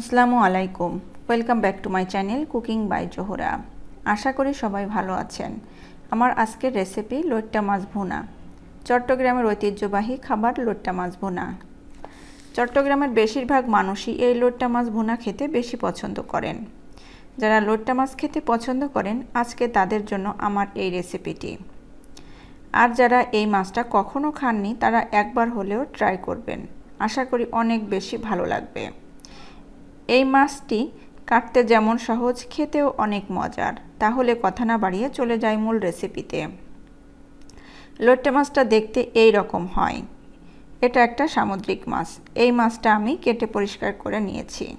আসসালামু আলাইকুম। Welcome back to my channel cooking by Zohra আশা করি সবাই ভালো আছেন। আমার আজকের রেসিপি লোট্টা মাছ ভুনা। চট্টগ্রামের ঐতিহ্যবাহী খাবার লোট্টা মাছ ভুনা। চট্টগ্রামের বেশিরভাগ মানুষই এই লোট্টা মাছ ভুনা খেতে বেশি পছন্দ করেন। যারা লোট্টা মাছ খেতে পছন্দ করেন, আজকে তাদের জন্য আমার এই রেসিপিটি আর যারা এই মাছটা কখনো খাননি, তারা একবার হলেও ট্রাই করবেন। আশা করি অনেক বেশি ভালো লাগবে। এই মাছটি কাটতে যেমন সহজ, খেতেও অনেক মজার। তাহলে কথা না বাড়িয়ে চলে যায় মূল রেসিপিতে লোট্টে মাছটা দেখতে এই রকম হয়। এটা একটা সামুদ্রিক মাছ। এই মাছটা আমি কেটে পরিষ্কার করে নিয়েছি।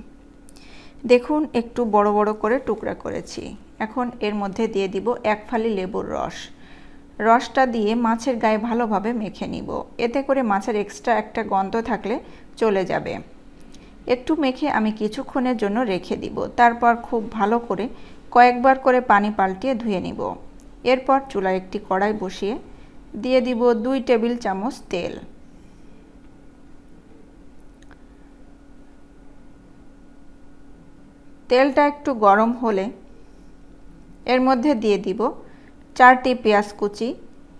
দেখুন, একটু বড় বড় করে টুকরা করেছি। এখন এর মধ্যে দিয়ে দিব এক ফালি লেবুর রস। রসটা দিয়ে মাছের গায়ে ভালোভাবে মেখে নিব। এতে করে মাছের এক্সট্রা একটা গন্ধ থাকলে চলে যাবে। একটু মেখে আমি কিছুক্ষণের জন্য রেখে দিব। তারপর খুব ভালো করে কয়েকবার করে পানি পাল্টিয়ে ধুয়ে নিব। এরপর চুলায় একটি কড়াই বসিয়ে দিয়ে দিব দুই টেবিল চামচ তেল। তেলটা একটু গরম হলে এর মধ্যে দিয়ে দিব চারটি পেঁয়াজ কুচি,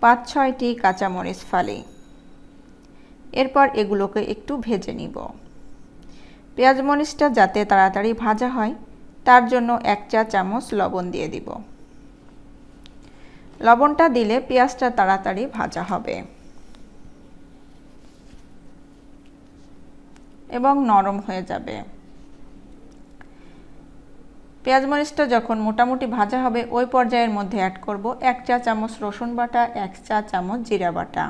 পাঁচ ছয়টি কাঁচামরিচ ফালি। এরপর এগুলোকে একটু ভেজে নিব। পেঁয়াজ মরিচটা যাতে তাড়াতাড়ি ভাজা হয়, তার জন্য এক চা চামচ লবণ দিয়ে দিব। লবণটা দিলে পেঁয়াজটা তাড়াতাড়ি ভাজা হবে। এবং নরম হয়ে যাবে। পেঁয়াজ মরিচটা যখন মোটামুটি ভাজা হবে, ওই পর্যায়ের মধ্যে অ্যাড করব এক চা চামচ রসুন বাটা, এক চা চামচ জিরা বাটা,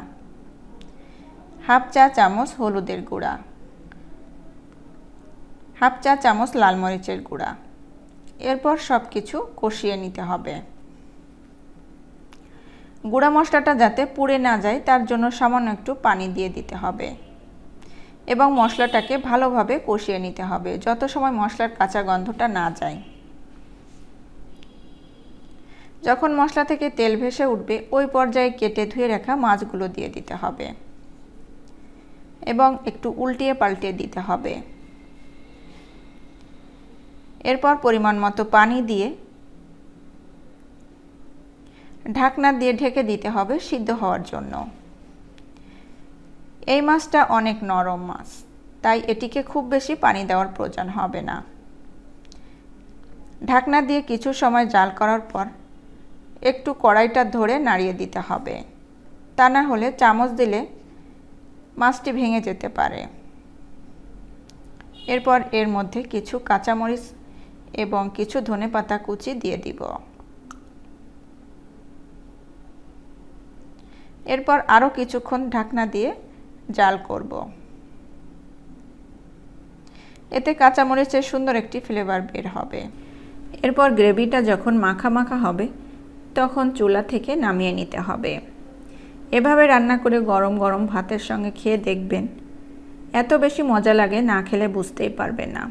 হাফ চা চামচ হলুদের গুঁড়া। হাফ চা চামচ লাল মরিচের গুঁড়া। এরপর সব কিছু কষিয়ে নিতে হবে। গুঁড়া মশলাটা যাতে পুড়ে না যায়, তার জন্য সামান্য একটু পানি দিয়ে দিতে হবে। এবং মশলাটাকে ভালোভাবে কষিয়ে নিতে হবে, যত সময় মশলার কাঁচা গন্ধটা না যায়। যখন মশলা থেকে তেল ভেসে উঠবে, ওই পর্যায়ে কেটে ধুয়ে রাখা মাছগুলো দিয়ে দিতে হবে। এবং একটু উল্টিয়ে পাল্টিয়ে দিতে হবে। এরপর পরিমাণ মতো পানি দিয়ে ঢাকনা দিয়ে ঢেকে দিতে হবে সিদ্ধ হওয়ার জন্য। এই মাছটা অনেক নরম মাছ, তাই এটিকে খুব বেশি পানি দেওয়ার প্রয়োজন হবে না। ঢাকনা দিয়ে কিছু সময় জাল করার পর একটু কড়াইটা ধরে নাড়িয়ে দিতে হবে। তা না হলে চামচ দিলে মাছটি ভেঙে যেতে পারে। এরপর এর মধ্যে কিছু কাঁচামরিচ এবং কিছু ধনে পাতা কুচি দিয়ে দিব। এরপর আরও কিছুক্ষণ ঢাকনা দিয়ে জাল করব। এতে কাঁচামরিচের সুন্দর একটি ফ্লেভার বের হবে। এরপর গ্রেভিটা যখন মাখা মাখা হবে, তখন চুলা থেকে নামিয়ে নিতে হবে। এভাবে রান্না করে গরম গরম ভাতের সঙ্গে খেয়ে দেখবেন, এত বেশি মজা লাগে না খেলে বুঝতেই পারবে না।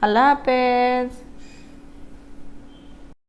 a lápiz.